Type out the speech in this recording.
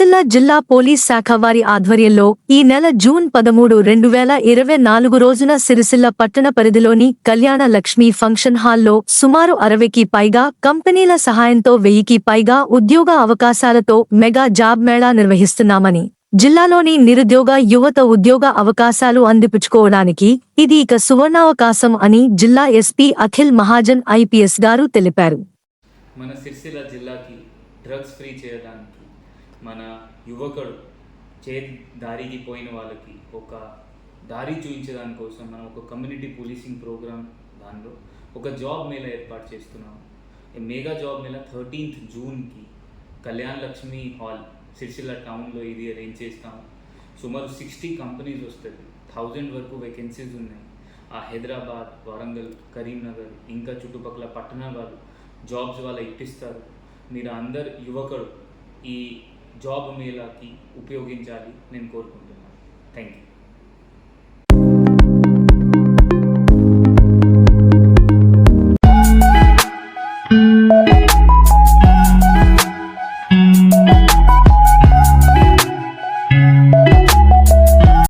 సిరిసిల్ల జిల్లా పోలీస్ శాఖ వారి ఆధ్వర్యంలో ఈ నెల జూన్ పదమూడు రెండు వేల ఇరవై నాలుగు రోజున సిరిసిల్ల పట్టణ పరిధిలోని కళ్యాణ లక్ష్మి ఫంక్షన్ హాల్లో సుమారు అరవైకి పైగా కంపెనీల సహాయంతో వెయ్యికి పైగా ఉద్యోగ అవకాశాలతో మెగా జాబ్ మేళా నిర్వహిస్తున్నామని జిల్లాలోని నిరుద్యోగ యువత ఉద్యోగ అవకాశాలు అందిపుచ్చుకోవడానికి ఇది ఇక సువర్ణావకాశం అని జిల్లా ఎస్పీ అఖిల్ మహాజన్ ఐపీఎస్ గారు తెలిపారు. మన సిరిసిల్ల జిల్లాకి డ్రగ్స్ ఫ్రీ చేయడానికి మన యువకుడు చే దారికి పోయిన వాళ్ళకి ఒక దారి చూపించడానికి కోసం మనం ఒక కమ్యూనిటీ పోలీసింగ్ ప్రోగ్రామ్ దానిలో ఒక జాబ్ మేళ ఏర్పాటు చేస్తున్నాము ఈ మెగా జాబ్ మేళ థర్టీన్త్ జూన్కి కళ్యాణ్ లక్ష్మి హాల్ సిరిసిల్ల టౌన్లో ఇది అరేంజ్ చేస్తాము సుమారు సిక్స్టీ కంపెనీస్ వస్తుంది థౌజండ్ వరకు వేకెన్సీస్ ఉన్నాయి. ఆ హైదరాబాద్ వరంగల్ కరీంనగర్ ఇంకా చుట్టుపక్కల పట్టణాలు జాబ్స్ వాళ్ళ ఇప్పిస్తారు. మీరు అందరు యువకుడు ఈ జాబ్ మేళాకి ఉపయోగించాలి నేను కోరుకుంటున్నాను. Thank you